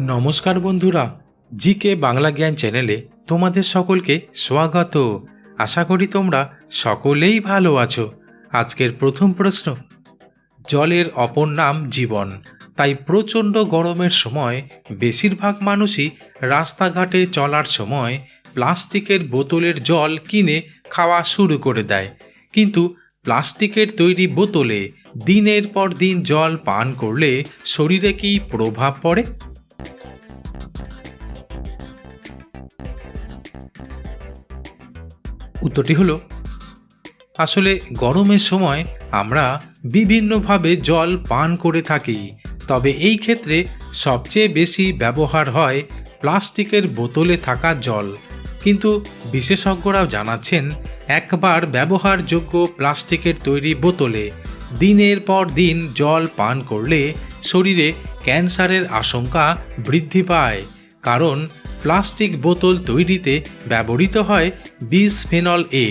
নমস্কার বন্ধুরা জি কে বাংলা জ্ঞান চ্যানেলে তোমাদের সকলকে স্বাগত। আশা করি তোমরা সকলেই ভালো আছো। আজকের প্রথম প্রশ্ন, জলের অপর নাম জীবন। তাই প্রচণ্ড গরমের সময় বেশিরভাগ মানুষই রাস্তাঘাটে চলার সময় প্লাস্টিকের বোতলের জল কিনে খাওয়া শুরু করে দেয়। কিন্তু প্লাস্টিকের তৈরি বোতলে দিনের পর দিন জল পান করলে শরীরে কি প্রভাব পড়ে? উত্তরটি হলো, আসলে গরমের সময় আমরা বিভিন্নভাবে জল পান করে থাকি, তবে এই ক্ষেত্রে সবচেয়ে বেশি ব্যবহার হয় প্লাস্টিকের বোতলে থাকা জল। কিন্তু বিশেষজ্ঞরাও জানাচ্ছেন, একবার ব্যবহারযোগ্য প্লাস্টিকের তৈরি বোতলে দিনের পর দিন জল পান করলে শরীরে ক্যান্সারের আশঙ্কা বৃদ্ধি পায়, কারণ প্লাস্টিক বোতল তৈরিতে ব্যবহৃত হয় বিসফেনল এ,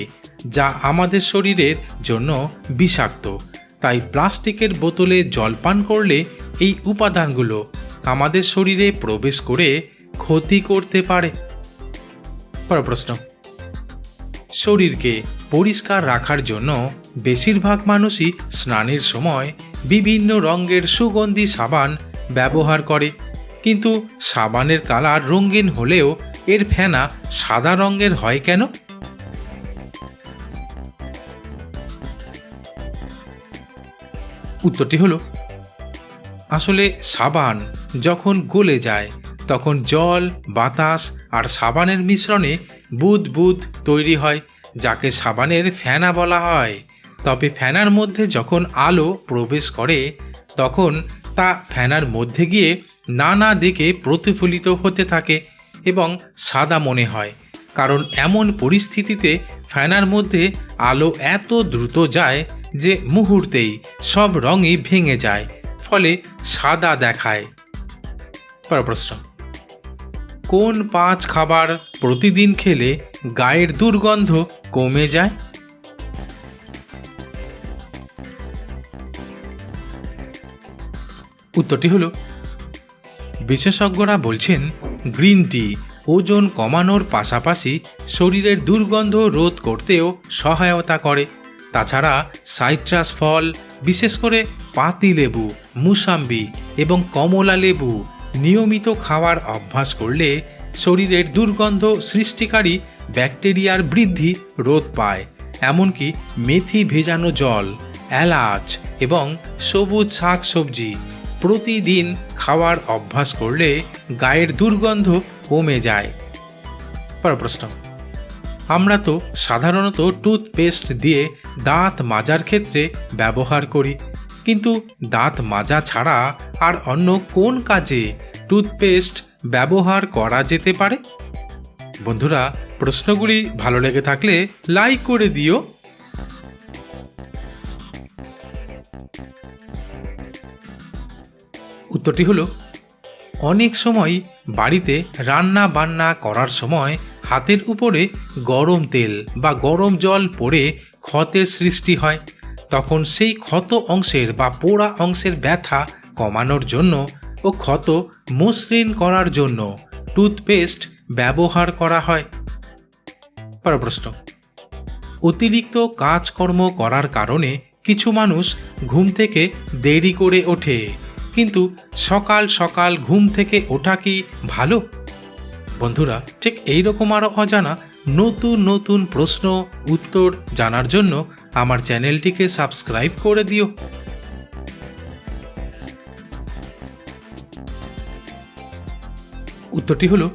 যা আমাদের শরীরের জন্য বিষাক্ত। তাই প্লাস্টিকের বোতলে জল পান করলে এই উপাদানগুলো আমাদের শরীরে প্রবেশ করে ক্ষতি করতে পারে। পরের প্রশ্ন। শরীরকে পরিষ্কার রাখার জন্য বেশিরভাগ মানুষই স্নানের সময় বিভিন্ন রঙের সুগন্ধি সাবান ব্যবহার করে। কিন্তু সাবানের কালার রঙিন হলেও এর ফেনা সাদা রঙের হয় কেন? উত্তরটি হলো, আসলে সাবান যখন গলে যায়, তখন জল, বাতাস আর সাবানের মিশ্রণে বুদ বুদ তৈরি হয়, যাকে সাবানের ফেনা বলা হয়। তবে ফেনার মধ্যে যখন আলো প্রবেশ করে, তখন তা ফেনার মধ্যে গিয়ে নানা দিকে প্রতিফলিত হতে থাকে এবং সাদা মনে হয়, কারণ এমন পরিস্থিতিতে ফ্যানার মধ্যে আলো এত দ্রুত যায় যে মুহূর্তেই সব রঙই ভেঙে যায়, ফলে সাদা দেখায়। প্রশ্ন। কোন পাঁচ খাবার প্রতিদিন খেলে গায়ের দুর্গন্ধ কমে যায়? উত্তরটি হলো বিশেষজ্ঞরা বলছেন, গ্রিন টি ওজন কমানোর পাশাপাশি শরীরের দুর্গন্ধ রোধ করতেও সহায়তা করে। তাছাড়া সাইট্রাস ফল, বিশেষ করে পাতি লেবু, মুসাম্বি এবং কমলা লেবু নিয়মিত খাওয়ার অভ্যাস করলে শরীরের দুর্গন্ধ সৃষ্টিকারী ব্যাকটেরিয়ার বৃদ্ধি রোধ পায়। এমনকি মেথি ভেজানো জল, এলাচ এবং সবুজ শাক সবজি প্রতিদিন খাওয়ার অভ্যাস করলে গায়ের দুর্গন্ধ কমে যায়। পর প্রশ্ন। আমরা তো সাধারণত টুথপেস্ট দিয়ে দাঁত মাজার ক্ষেত্রে ব্যবহার করি, কিন্তু দাঁত মাজা ছাড়া আর অন্য কোন কাজে টুথপেস্ট ব্যবহার করা যেতে পারে? বন্ধুরা, প্রশ্নগুলি ভালো লেগে থাকলে লাইক করে দিও। উত্তরটি হলো, অনেক সময় বাড়িতে রান্না বান্না করার সময় হাতের উপরে গরম তেল বা গরম জল পড়ে ক্ষতের সৃষ্টি হয়। তখন সেই ক্ষত অংশের বা পোড়া অংশের ব্যথা কমানোর জন্য ও ক্ষত মসৃণ করার জন্য টুথপেস্ট ব্যবহার করা হয়। প্রশ্ন, অতিরিক্ত কাজকর্ম করার কারণে কিছু মানুষ ঘুম থেকে দেরি করে ওঠে। কিন্তু সকাল সকাল ঘুম থেকে ওঠা কি ভালো? বন্ধুরা, ঠিক এইরকম আরও অজানা নতুন নতুন প্রশ্ন, উত্তর জানার জন্য আমার চ্যানেলটিকে সাবস্ক্রাইব করে দিও। উত্তরটি হলো,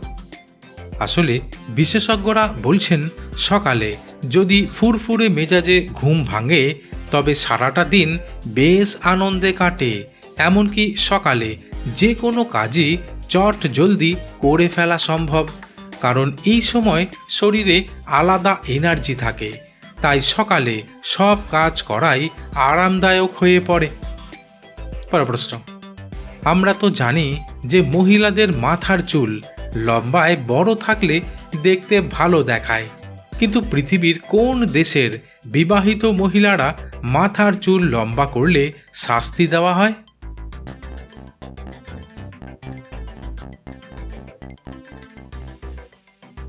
আসলে বিশেষজ্ঞরা বলছেন সকালে যদি ফুরফুরে মেজাজে ঘুম ভাঙে, তবে সারাটা দিন বেশ আনন্দে কাটে। এমনকি সকালে যে কোনো কাজই চট জলদি করে ফেলা সম্ভব, কারণ এই সময় শরীরে আলাদা এনার্জি থাকে, তাই সকালে সব কাজ করাই আরামদায়ক হয়ে পড়ে। পর প্রশ্ন। আমরা তো জানি যে মহিলাদের মাথার চুল লম্বায় বড় থাকলে দেখতে ভালো দেখায়, কিন্তু পৃথিবীর কোন দেশের বিবাহিত মহিলারা মাথার চুল লম্বা করলে শাস্তি দেওয়া হয়?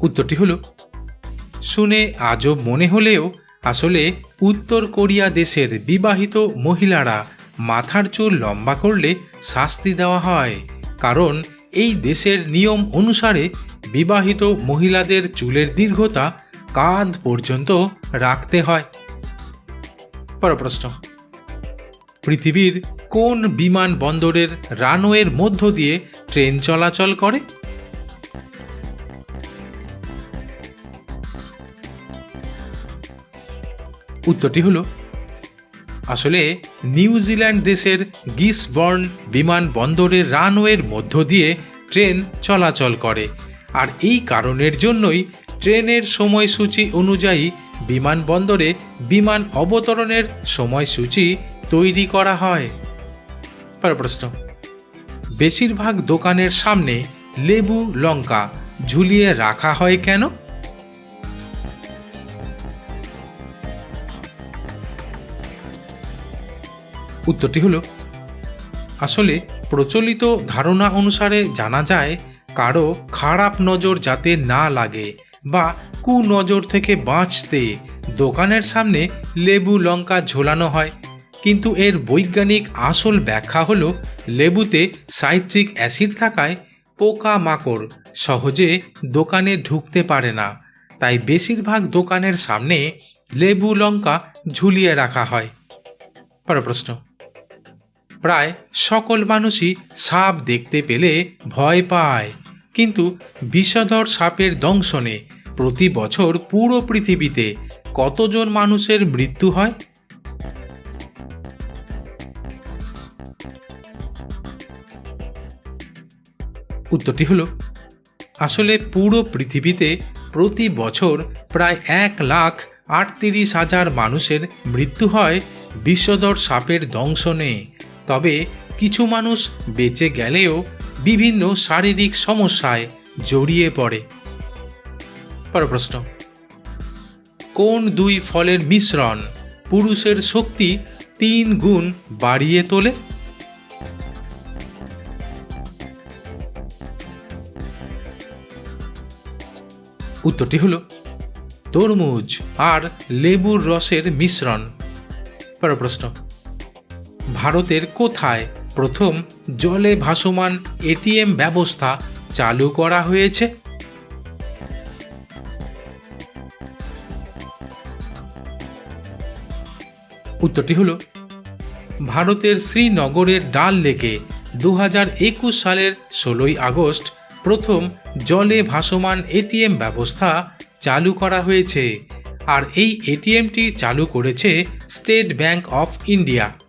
উত্তরটি হলো, শুনে আজব মনে হলেও আসলে উত্তর কোরিয়া দেশের বিবাহিত মহিলারা মাথার চুল লম্বা করলে শাস্তি দেওয়া হয়, কারণ এই দেশের নিয়ম অনুসারে বিবাহিত মহিলাদের চুলের দীর্ঘতা কাঁধ পর্যন্ত রাখতে হয়। পর প্রশ্ন পৃথিবীর কোন বিমানবন্দরের রানওয়ের মধ্য দিয়ে ট্রেন চলাচল করে? উত্তরটি হলো, আসলে নিউজিল্যান্ড দেশের গিসবর্ন বিমানবন্দরের রানওয়ের মধ্য দিয়ে ট্রেন চলাচল করে, আর এই কারণের জন্যই ট্রেনের সময়সূচি অনুযায়ী বিমানবন্দরে বিমান অবতরণের সময়সূচি তৈরি করা হয়। প্রশ্ন, বেশিরভাগ দোকানের সামনে লেবু লঙ্কা ঝুলিয়ে রাখা হয় কেন? উত্তরটি হলো, আসলে প্রচলিত ধারণা অনুসারে জানা যায় কারও খারাপ নজর যাতে না লাগে বা কুনজর থেকে বাঁচতে দোকানের সামনে লেবু লঙ্কা ঝোলানো হয়। কিন্তু এর বৈজ্ঞানিক আসল ব্যাখ্যা হলো, লেবুতে সাইট্রিক অ্যাসিড থাকায় পোকা মাকড় সহজে দোকানে ঢুকতে পারে না। তাই বেশিরভাগ দোকানের সামনে লেবু লঙ্কা ঝুলিয়ে রাখা হয়। পরের প্রশ্ন। প্রায় সকল মানুষই সাপ দেখতে পেলে ভয় পায়। কিন্তু বিষধর সাপের দংশনে প্রতি বছর পুরো পৃথিবীতে কতজন মানুষের মৃত্যু হয়? উত্তরটি হলো, আসলে পুরো পৃথিবীতে প্রতি বছর প্রায় এক লাখ আটত্রিশ হাজার মানুষের মৃত্যু হয় বিষধর সাপের দংশনে। তবে কিছু মানুষ বেঁচে গেলেও বিভিন্ন শারীরিক সমস্যায় জড়িয়ে পড়ে। পর প্রশ্ন। কোন দুই ফলের মিশ্রণ পুরুষের শক্তি তিন গুণ বাড়িয়ে তোলে? উত্তরটি হল তরমুজ আর লেবুর রসের মিশ্রণ। পর প্রশ্ন। ভারতের কোথায় প্রথম জলে ভাসমান এটিএম ব্যবস্থা চালু করা হয়েছে? উত্তরটি হলো, ভারতের শ্রীনগরের ডাল লেকে দু হাজার একুশ সালের ষোলোই আগস্ট প্রথম জলে ভাসমান এটিএম ব্যবস্থা চালু করা হয়েছে। আর এই এটিএমটি চালু করেছে স্টেট ব্যাংক অফ ইন্ডিয়া।